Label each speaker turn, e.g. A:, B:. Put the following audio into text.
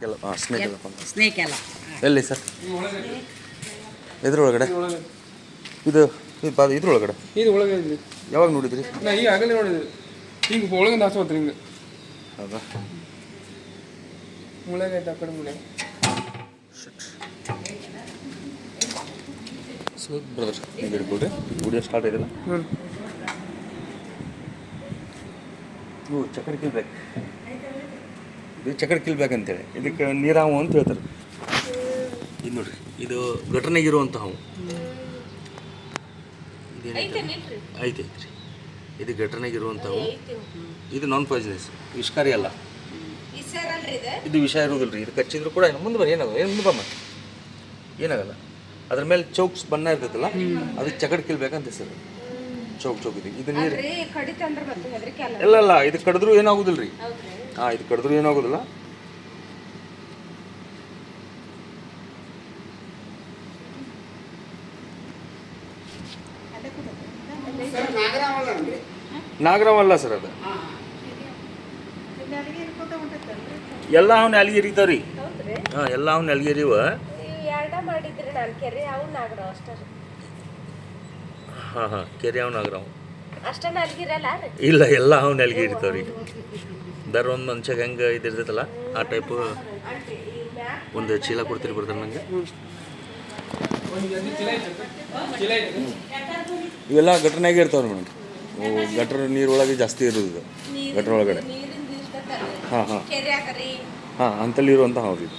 A: ಎಲ್ಲ ಹಾಂ ಸ್ನೇಕ್ ಎಲ್ಲ
B: ಸ್ನೇಕ್ ಎಲ್ಲ
A: ಎಲ್ಲಿ ಸರ್? ಎದ್ರೊಳಗಡೆ? ಇದು ಇದು ಇದ್ರೊಳಗಡೆ?
C: ಇದು ಒಳಗೆ ಇದೆ.
A: ಯಾವಾಗ ನೋಡಿದ್ರಿ?
C: ನಾ ಈಗ ಆಗಲೇ ನೋಡಿದ್ರಿ ಹಿಂಗೆ ಒಳಗೆ ದಾಸೋತ್ರಿ ಹಿಂಗೆ
A: ಹೌದಾ?
C: ಮುಳಗೆ ಆಯ್ತು ಆ ಕಡೆ
A: ಬ್ರದರ್ ನೀವು ಹಿಡ್ಕೊಳ್ರಿ ವಿಡಿಯೋ ಸ್ಟಾರ್ಟ್ ಇದೆಯಲ್ಲ
C: ಹ್ಞೂ
A: ಇವು ಚಕ್ರ ಕಿಲ್ಬೇಕು ಇದು ಚಕ್ರ ಕಿಲ್ಬೇಕಂತೇಳಿ ಇದಕ್ಕೆ ನೀರಾವು ಅಂತ ಹೇಳ್ತಾರೆ. ಇದು ನೋಡ್ರಿ ಇದು ಘಟನೆಗಿರುವಂಥ ಹಾವು. ಐತೆ ಐತ್ರಿ. ಇದು ಘಟನೆಗಿರುವಂಥವು ಇದು ನಾನ್ ಪಾಯ್ಸನಸ್ ವಿಷಕಾರಿ ಅಲ್ಲ. ಇದು. ವಿಷ ಇರೋದಿಲ್ಲ ರೀ ಇದು ಕಚ್ಚಿದ್ರು ಕೂಡ ಏನು ಮುಂದೆ ಬನ್ನಿ ಏನಾಗಲ್ಲ ಏನು ಮುಂದೆ ಬಮ್ಮ ಏನಾಗಲ್ಲ. ಅದ್ರ ಮೇಲೆ ಚೌಕ್ಸ್ ಬಣ್ಣ ಇರ್ತೈತಲ್ಲ ಅದಕ್ಕೆ ಚಕಡ್ ಕಿಲ್ಬೇಕಂತ ಹೆಸರು. ಚೌಕ್ ಚೌಕ್ ಇದೆ. ಇದು ನೀರು. ಇಲ್ಲ ಇಲ್ಲ ಇದು ಕಡಿದ್ರು ಏನಾಗುದಿಲ್ಲ ರೀ ಹಾಂ ಇದು ಕಡಿದ್ರು ಏನಾಗೋದಿಲ್ಲ ನಾಗರಾವಲ್ಲ ಸರ್ ಅದು. ಎಲ್ಲ ಅವ್ನ ಅಲ್ಲಿಗೆ ಇರಿತಾವ್ರಿ ಹಾಂ ಎಲ್ಲ ಅವ್ನ ಅಲ್ಲಿಗೆ ಇರಿವ
D: ನೀವು ಎರಡ ಮಾಡಿದ್ರಿ ನಾನು ಕೆರೆ ಅವು ನಾಗರ ಅಷ್ಟ.
A: ಹಾಂ ಹಾಂ ಕೆರೆ ಅವ್ನ ನಾಗರಾವ್. ಇಲ್ಲ ಎಲ್ಲ ಅವ್ನ ಅಲ್ಲಿಗೆ ಇರ್ತಾವ್ರಿ ದರ್ ಒಂದು ಮನುಷ್ಯಾಗ ಹೆಂಗೆ ಇದಿರ್ತೈತಲ್ಲ ಆ ಟೈಪು ಒಂದು ಚೀಲ ಕೊಡ್ತೀರಿ ಬರ್ತಾರೆ ನನಗೆ
C: ಐತೆ
A: ಇವೆಲ್ಲ ಗಟ್ರನಾಗೆ ಇರ್ತಾವೆ ಮೇಡಮ್. ಗಟ್ರ ನೀರೊಳಗೆ ಜಾಸ್ತಿ ಇರೋದು ಇದು ಗಟ್ರ ಒಳಗಡೆ ಹಾಂ ಹಾಂ. ಹಾಂ ಅಂತಲ್ಲಿ ಇರುವಂಥ ಹೌದು ಇದು.